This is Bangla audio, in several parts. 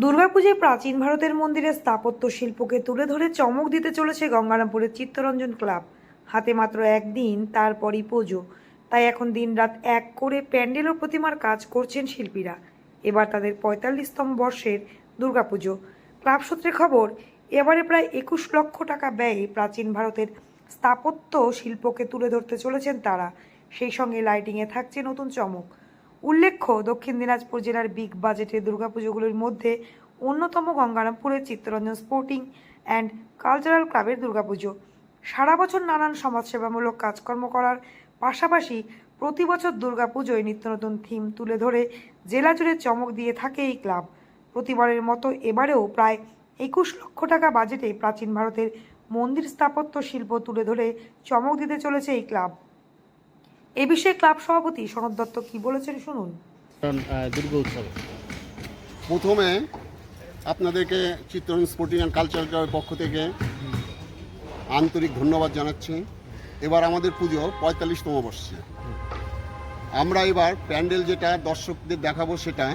দুর্গাপূজায় প্রাচীন ভারতের মন্দিরের স্থাপত্য শিল্পকে তুলে ধরে চমক দিতে চলেছে গঙ্গারামপুরের চিত্তরঞ্জন ক্লাব। হাতে মাত্র একদিন, তারপরই পুজো। তাই এখন দিনরাত এক করে প্যান্ডেল ও প্রতিমার কাজ করছেন শিল্পীরা। এবার তাদের পঁয়তাল্লিশতম বর্ষের দুর্গাপুজো। ক্লাব সূত্রে খবর, এবারে প্রায় একুশ লক্ষ টাকা ব্যয়ে প্রাচীন ভারতের স্থাপত্য শিল্পকে তুলে ধরতে চলেছেন তারা। সেই সঙ্গে লাইটিংয়ে থাকছে নতুন চমক। উল্লেখ্য, দক্ষিণ দিনাজপুর জেলার বিগ বাজেটের দুর্গাপুজোগুলির মধ্যে অন্যতম গঙ্গারামপুরের চিত্তরঞ্জন স্পোর্টিং অ্যান্ড কালচারাল ক্লাবের দুর্গাপুজো। সারা বছর নানান সমাজসেবামূলক কাজকর্ম করার পাশাপাশি প্রতি বছর দুর্গাপুজোয় নিত্য নতুন থিম তুলে ধরে জেলা জুড়ে চমক দিয়ে থাকে এই ক্লাব। প্রতিবারের মতো এবারেও প্রায় একুশ লক্ষ টাকা বাজেটে প্রাচীন ভারতের মন্দির স্থাপত্য শিল্প তুলে ধরে চমক দিতে চলেছে এই ক্লাব। এ বিষয়ে ক্লাব সভাপতি সনদ দত্ত কি বলেছেন শুনুন। উৎসব। প্রথমে আপনাদেরকে চিত্তরঞ্জন স্পোর্টিং অ্যান্ড কালচারাল ক্লাবের পক্ষ থেকে আন্তরিক ধন্যবাদ জানাচ্ছি। এবার আমাদের পুজো পঁয়তাল্লিশতম বর্ষে। আমরা এবার প্যান্ডেল যেটা দর্শকদের দেখাবো সেটা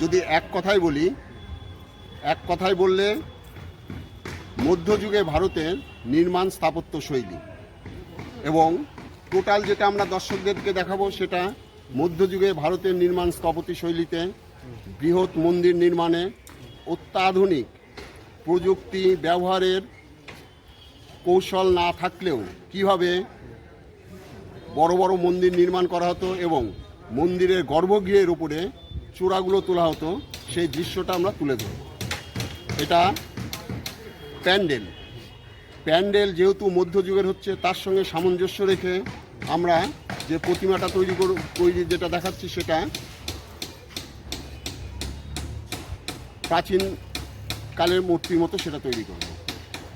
যদি এক কথায় বলি এক কথায় বললে মধ্যযুগে ভারতের নির্মাণ স্থাপত্য শৈলী এবং টোটাল যেটা আমরা দর্শকদেরকে দেখাবো সেটা মধ্যযুগে ভারতের নির্মাণ স্থপতি শৈলীতে, বৃহৎ মন্দির নির্মাণে, অত্যাধুনিক প্রযুক্তি ব্যবহারের কৌশল না থাকলেও কীভাবে বড় বড় মন্দির নির্মাণ করা হতো এবং মন্দিরের গর্ভগৃহের উপরে চূড়াগুলো তোলা হতো, সেই দৃশ্যটা আমরা তুলে ধরব। এটা প্যান্ডেল। প্যান্ডেল যেহেতু মধ্যযুগের হচ্ছে তার সঙ্গে সামঞ্জস্য রেখে আমরা যে প্রতিমাটা তৈরি করব তৈরি যেটা দেখাচ্ছি সেটা প্রাচীন কালের মূর্তির মতো সেটা তৈরি করব।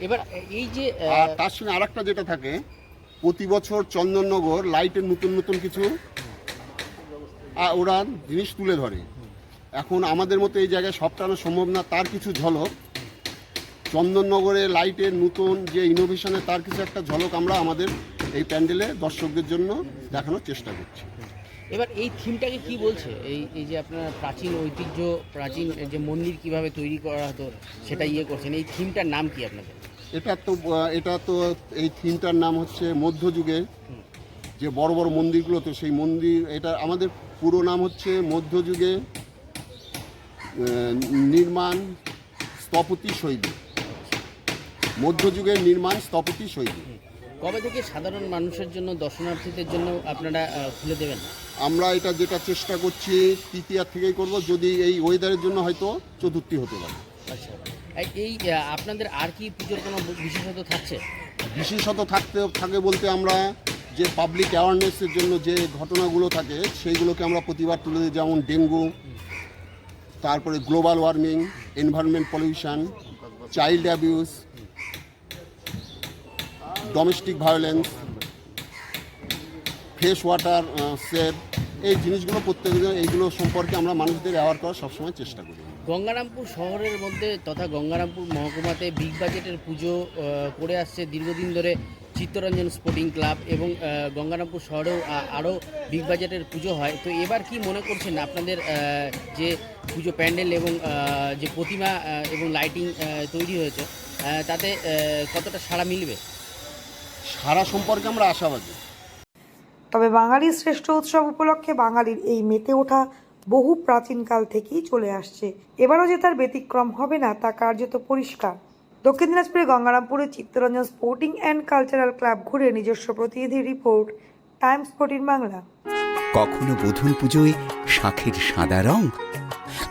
এবার এই যে আর তার সঙ্গে আরেকটা যেটা থাকে প্রতি বছর চন্দননগর লাইটের নতুন নতুন কিছু ওরা জিনিস তুলে ধরে। এখন আমাদের মতো এই জায়গায় সবটা সম্ভব না তার কিছু ঝলক। চন্দননগরে লাইটের নতুন যে ইনোভেশনে তার কিছু একটা ঝলক আমরা আমাদের এই প্যান্ডেলে দর্শকদের জন্য দেখানোর চেষ্টা করছি। এবার এই থিমটাকে কি বলছে? এই এই যে আপনার প্রাচীন ঐতিহ্য প্রাচীন যে মন্দির কীভাবে তৈরি করা হতো সেটা ইয়ে করছেন। এই থিমটার নাম কি আপনাদের? এটা তো এটা তো এই থিমটার নাম হচ্ছে মধ্যযুগের যে বড় বড় মন্দিরগুলো তো সেই মন্দির এটা আমাদের পুরো নাম হচ্ছে মধ্যযুগে নির্মাণ স্থপতি শৈলী। মধ্যযুগের নির্মাণ স্থপতি শৈলী কবে থেকে সাধারণ মানুষের জন্য দর্শনার্থীদের জন্য আপনারা খুলে দেবেন? আমরা এটা যেটা চেষ্টা করছি তৃতীয়ার থেকেই করব যদি এই ওয়েদারের জন্য হয়তো চতুর্থী হতে পারে। আচ্ছা। এই- আপনাদের আর কি পুজোর কোনো বিশেষত থাকছে? বিশেষত থাকতে থাকে বলতে আমরা যে পাবলিক অ্যাওয়ারনেসের জন্য যে ঘটনাগুলো থাকে সেইগুলোকে আমরা প্রতিবার তুলে দিই যেমন ডেঙ্গু তারপরে global warming environment pollution child abuse domestic violence fresh water save এই জিনিসগুলো প্রত্যেকদিন এইগুলো সম্পর্কে আমরা মানুষদের অ্যাওয়ার করার সবসময় চেষ্টা করি। গঙ্গারামপুর শহরের মধ্যে তথা গঙ্গারামপুর মহকুমাতে বিগ বাজেটের পুজো করে আসছে দীর্ঘদিন ধরে চিত্তরঞ্জন স্পোর্টিং ক্লাব এবং গঙ্গারামপুর শহরেও আরও বিগ বাজেটের পুজো হয়। তো এবার কি মনে করছেন আপনাদের যে পুজো প্যান্ডেল এবং যে প্রতিমা এবং লাইটিং তৈরি হয়েছে তাতে কতটা সাড়া মিলবে? সারা সম্পর্কে আমরা আশাবাদী। তবে বাঙালির শ্রেষ্ঠ উৎসব উপলক্ষে বাঙালির এই মেতে ওঠা বহু প্রাচীনকাল থেকেই চলে আসছে। এবারও যে তার ব্যতিক্রম হবে না তা কার্যত পরিষ্কার। দক্ষিণ দিনাজপুরে গঙ্গারামপুরে Chittaranjan sporting and cultural club ঘুরে নিজস্ব প্রতিনিধি রিপোর্ট টাইমস ফোর্টিন বাংলা। কখনো বধূর পুজোয় শাঁখের সাদা রং?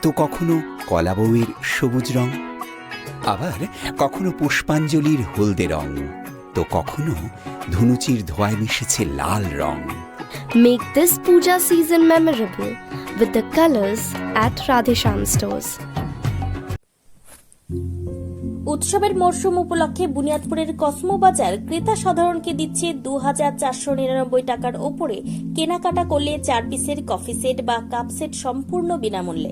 তো কখনো কলা বউয়ের সবুজ রং? আবার কখনো পুষ্পাঞ্জলির হলদে রং? তো কখনো ধুনুচির ধোয়ায় মিশেছে লাল রং Make this puja season memorable with the colors at Radhesham stores. উৎসবের মরশুম উপলক্ষে বুনিয়াদপুরের কসমো বাজার ক্রেতা সাধারণকে দিচ্ছে দু হাজার চারশো নিরানব্বই টাকার ওপরে কেনাকাটা করলে চার পিসের কফি সেট বা কাপ সেট সম্পূর্ণ বিনামূল্যে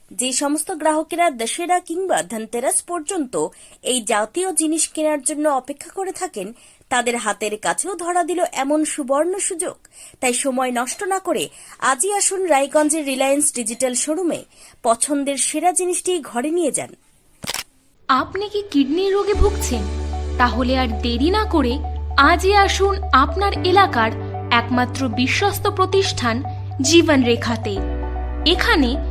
যে সমস্ত গ্রাহকেরা দশেরা কিংবা ধনতেরাস পর্যন্ত এই জাতীয় জিনিস কেনার জন্য অপেক্ষা করে থাকেন, তাদের হাতের কাছেও ধরা দিল এমন সুবর্ণ সুযোগ। তাই সময় নষ্ট না করে আজই আসুন রায়গঞ্জের রিলায়েন্স ডিজিটাল শোরুমে পছন্দের সেরা জিনিসটি ঘরে নিয়ে যান। আপনি কি কিডনি রোগে ভুগছেন? তাহলে আর দেরি না করে আজই আসুন আপনার এলাকার একমাত্র বিশ্বস্ত প্রতিষ্ঠান জীবন রেখাতে এখানে